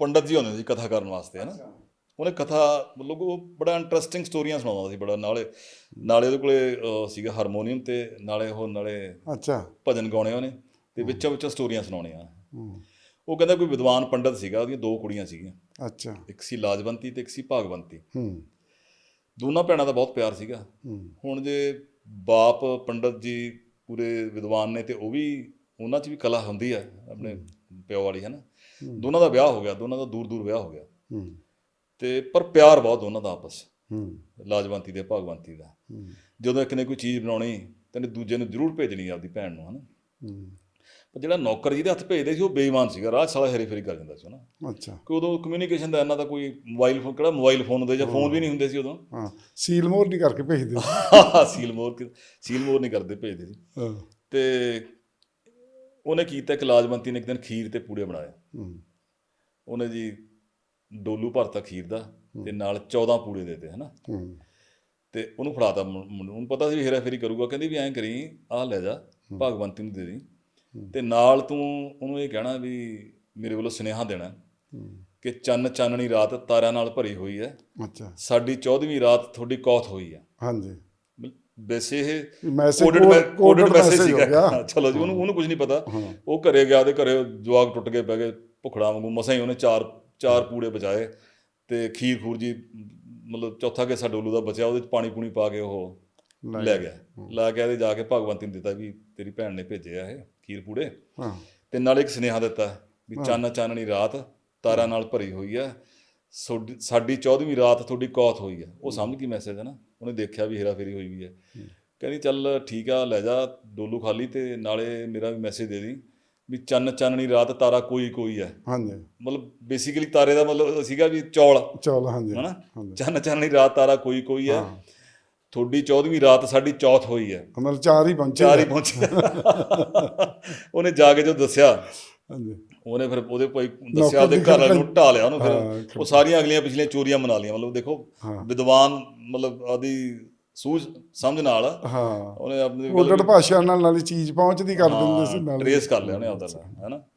ਪੰਡਤ ਜੀ ਹੁੰਦੇ ਸੀ ਕਥਾ ਕਰਨ ਵਾਸਤੇ ਹਨਾ? ਉਹਨੇ ਕਥਾ ਮਤਲਬ ਉਹ ਬੜਾ ਇੰਟਰਸਟਿੰਗ ਸਟੋਰੀਆਂ ਸੁਣਾਉਂਦਾ ਸੀ ਬੜਾ ਨਾਲੇ ਨਾਲੇ ਉਹਦੇ ਕੋਲੇ ਸੀਗਾ ਹਾਰਮੋਨੀਅਮ ਤੇ ਨਾਲੇ ਉਹ ਨਾਲੇ ਅੱਛਾ। ਭਜਨ ਗਾਉਣੇ ਉਹਨੇ ਤੇ ਵਿੱਚੋਂ ਵਿੱਚੋਂ ਸਟੋਰੀਆਂ ਸੁਣਾਉਣੀਆਂ ਹੂੰ। ਉਹ ਕਹਿੰਦਾ ਕੋਈ ਵਿਦਵਾਨ ਪੰਡਤ ਸੀਗਾ ਉਹਦੀਆਂ ਦੋ ਕੁੜੀਆਂ ਸੀਗੀਆਂ। ਅੱਛਾ। ਇੱਕ ਸੀ ਲਾਜਵੰਤੀ ਤੇ ਇੱਕ ਸੀ ਭਾਗਵੰਤੀ। ਹੂੰ। ਦੋਨਾਂ ਭੈਣਾਂ ਦਾ ਬਹੁਤ ਪਿਆਰ ਸੀਗਾ। ਹੂੰ। ਹੁਣ ਜੇ ਬਾਪ ਪੰਡਤ ਜੀ ਪੂਰੇ ਵਿਦਵਾਨ ਨੇ ਤੇ ਉਹ ਵੀ ਉਹਨਾਂ 'ਚ ਵੀ ਕਲਾ ਹੁੰਦੀ ਹੈ ਆਪਣੇ ਪਿਓ ਵਾਲੀ ਹੈ। ਨਾ ਦੋਨਾਂ ਦਾ ਵਿਆਹ ਹੋ ਗਿਆ ਦੋਨਾਂ ਦਾ ਦੂਰ ਦੂਰ ਵਿਆਹ ਹੋ ਗਿਆ। ਤੇ ਪਰ ਪਿਆਰ ਬਹੁਤ ਦੋਨਾਂ ਦਾ ਆਪਸ। ਲਾਜਵੰਤੀ ਤੇ ਭਾਗਵੰਤੀ ਦਾ। ਜਦੋਂ ਇੱਕ ਨੇ ਕੋਈ ਚੀਜ਼ ਬਣਾਉਣੀ ਤੇ ਦੂਜੇ ਨੂੰ ਜ਼ਰੂਰ ਭੇਜਣੀ ਆਪਦੀ ਭੈਣ ਨੂੰ ਹਨਾ? ਪਰ ਜਿਹੜਾ ਨੌਕਰ ਜਿਹਦੇ ਹੱਥ ਭੇਜਦੇ ਸੀ ਉਹ ਬੇਈਮਾਨ ਸੀਗਾ। 'ਚ ਸਾਲਾ ਹੇਰੀ ਫੇਰੀ ਕਰ ਜਾਂਦਾ ਸੀ ਹਨਾ? ਅੱਛਾ। ਕਿ ਉਦੋਂ ਕਮਿਊਨੀਕੇਸ਼ਨ ਦਾ ਇਹਨਾਂ ਦਾ ਕੋਈ ਮੋਬਾਈਲ ਫੋਨ ਕਿਹੜਾ ਮੋਬਾਈਲ ਫੋਨ ਹੁੰਦੇ ਜਾਂ ਫੋਨ ਵੀ ਨਹੀਂ ਹੁੰਦੇ ਸੀ ਉਦੋਂ? ਹਾਂ। ਸੀਲ ਮੋਰ ਨਹੀਂ ਕਰਕੇ ਭੇਜਦੇ ਸੀਲ ਮੋਰ ਸੀਲ ਮੋਰ ਨਹੀਂ ਕਰਦੇ ਭੇਜਦੇ ਸੀ। ਹਾਂ। ਤੇ ਉਹਨੇ ਕੀਤਾ ਕਿ ਲਾਜਵੰਤੀ ਨੇ ਇੱਕ ਦਿਨ ਖੀਰ ਤੇ ਪੂੜੇ ਬਣਾਏ। ਹੂੰ। ਉਹਨੇ ਜੀ ਡੋਲੂ ਭਰਤਾ ਖੀਰ ਦਾ ਤੇ ਨਾਲ 14 ਪੂੜੇ ਦਿੱਤੇ ਹਨਾ? ਹੂੰ। ਤੇ ਉਹਨੂੰ ਫੜਾਤਾ ਮੁੰ- ਮੁੰਡੇ ਨੂੰ ਪਤਾ ਸੀ ਵੀ ਹੇਰਾ ਫੇਰੀ ਕਰੂਗਾ ਕਹਿੰਦੀ ਵੀ ਐਂ ਕਰੀ ਆਹ ਲੈ ਜਾ ਭਗਵੰਤੀ ਨੂੰ ਦੇ ਦੀ। ਤੇ ਨਾਲ ਤੂੰ ਉਹਨੂੰ ਇਹ ਕਹਿਣਾ ਵੀ ਮੇਰੇ ਵੱਲੋਂ ਸੁਨੇਹਾ ਦੇਣਾ ਕਿ ਚੰਨ ਚਾਨਣੀ ਰਾਤ ਤਾਰਿਆਂ ਨਾਲ ਭਰੀ ਹੋਈ ਹੈ। ਅੱਛਾ। ਸਾਡੀ 14ਵੀਂ ਰਾਤ ਤੁਹਾਡੀ ਕੌਤ ਹੋਈ ਹੈ। ਹਾਂਜੀ। ਵੈਸੇ ਇਹ ਮੈਸੇਜ ਕੋਡਡ ਮੈਸੇਜ ਸੀਗਾ। ਚਲੋ ਜੀ ਉਹਨੂੰ ਉਹਨੂੰ ਕੁਝ ਨਹੀਂ ਪਤਾ। ਉਹ ਘਰੇ ਗਿਆ ਤੇ ਘਰੇ ਜਵਾਗ ਟੁੱਟ ਕੇ ਪੈ ਗਏ ਭੁਖੜਾ ਵਾਂਗੂ। ਮਸਾਂ ਹੀ ਉਹਨੇ ਚਾਰ ਚਾਰ ਪੂੜੇ ਬਚਾਏ ਤੇ ਖੀਰ ਖੂਰ ਜੀ ਮਤਲਬ ਚੌਥਾ ਹਿੱਸਾ ਡੋਲੂ ਦਾ ਬਚਿਆ ਉਹਦੇ ਚ ਪਾਣੀ ਪੂਣੀ ਪਾ ਕੇ ਉਹ ਲੈ ਗਿਆ। ਲੈ ਕੇ ਇਹਦੇ ਜਾ ਕੇ ਭਗਵੰਤੀ ਨੂੰ ਦਿੱਤਾ ਵੀ ਤੇਰੀ ਭੈਣ ਨੇ ਭੇਜਿਆ ਇਹ ਖੀਰ ਪੂੜੇ। ਹਾਂ। ਤੇ ਨਾਲ ਇੱਕ ਸੁਨੇਹਾ ਦਿੱਤਾ ਵੀ ਚੰਨ ਚਾਨਣੀ ਰਾਤ ਤਾਰਾਂ ਨਾਲ ਭਰੀ ਹੋਈ ਹੈ ਸੋਡੀ- ਸਾਡੀ 14ਵੀਂ ਰਾਤ ਤੁਹਾਡੀ ਕੌਤ ਹੋਈ ਹੈ। ਉਹ ਸਮਝ ਗਈ ਮੈਸੇਜ ਹੈ ਨਾ? ਉਹਨੇ ਦੇਖਿਆ ਵੀ ਹੇਰਾ ਫੇਰੀ ਹੋਈ ਵੀ ਹੈ। ਕਹਿੰਦੀ ਚੱਲ ਠੀਕ ਆ ਲੈ ਜਾ ਡੋਲੂ ਖਾਲੀ ਤੇ ਨਾਲੇ ਮੇਰਾ ਵੀ ਮੈਸੇਜ ਦੇ ਦੀ ਵੀ ਚੰਨ ਚਾਨਣੀ ਰਾਤ ਤਾਰਾ ਕੋਈ ਕੋਈ ਹੈ। ਹਾਂਜੀ। ਮਤਲਬ ਬੇਸਿਕਲੀ ਤਾਰੇ ਦਾ ਮਤਲਬ ਸੀਗਾ ਵੀ ਚੌਲ। ਚਲ ਹਾਂਜੀ। ਹਨਾ? ਚੰਨ ਚਾਨਣੀ ਰਾਤ ਤਾਰਾ ਕੋਈ ਕੋਈ ਹੈ। ਤੁਹਾਡੀ 14ਵੀਂ ਰਾਤ ਸਾਡੀ ਚੌਥ ਹੋਈ ਹੈ। ਮਤਲਬ ਚਾਰ ਹੀ ਪਹੁੰਚੇ ਚਾਰ ਹੀ ਪਹੁੰਚੇ ਉਹਨੇ ਜਾ ਕੇ ਜੋ ਦੱਸਿਆ। ਹਾਂਜੀ। ਉਹਨੇ ਫਿਰ ਉਹਦੇ ਭਾਈ ਦੱਸਿਆ ਉਹਦੇ ਘਰ ਵਾਲੇ ਨੂੰ ਢਾ ਲਿਆ ਉਹਨੂੰ ਫਿਰ। ਉਹ ਸਾਰੀਆਂ ਅਗਲੀਆਂ ਪਿਛਲੀਆਂ ਚੋਰੀਆਂ ਮਨਾ ਲਈਆਂ। ਮਤਲਬ ਦੇਖੋ। ਵਿਦਵਾਨ ਮਤਲਬ ਆਦੀ ਸੂਝ ਸਮਝ ਨਾਲ ਹਾਂ। ਉਹਨੇ ਆਪਣੀ ਕੋਡਡ ਭਾਸ਼ਾ ਨਾਲ ਨਾਲੇ ਚੀਜ਼ ਪਹੁੰਚਦੀ ਕਰ ਦਿੰਦੇ ਸੀ ਨਾਲ ਟਰੇਸ ਕਰ ਲਿਆ ਉਹਨੇ ਆਪਦਾ। ਹੈਨਾ?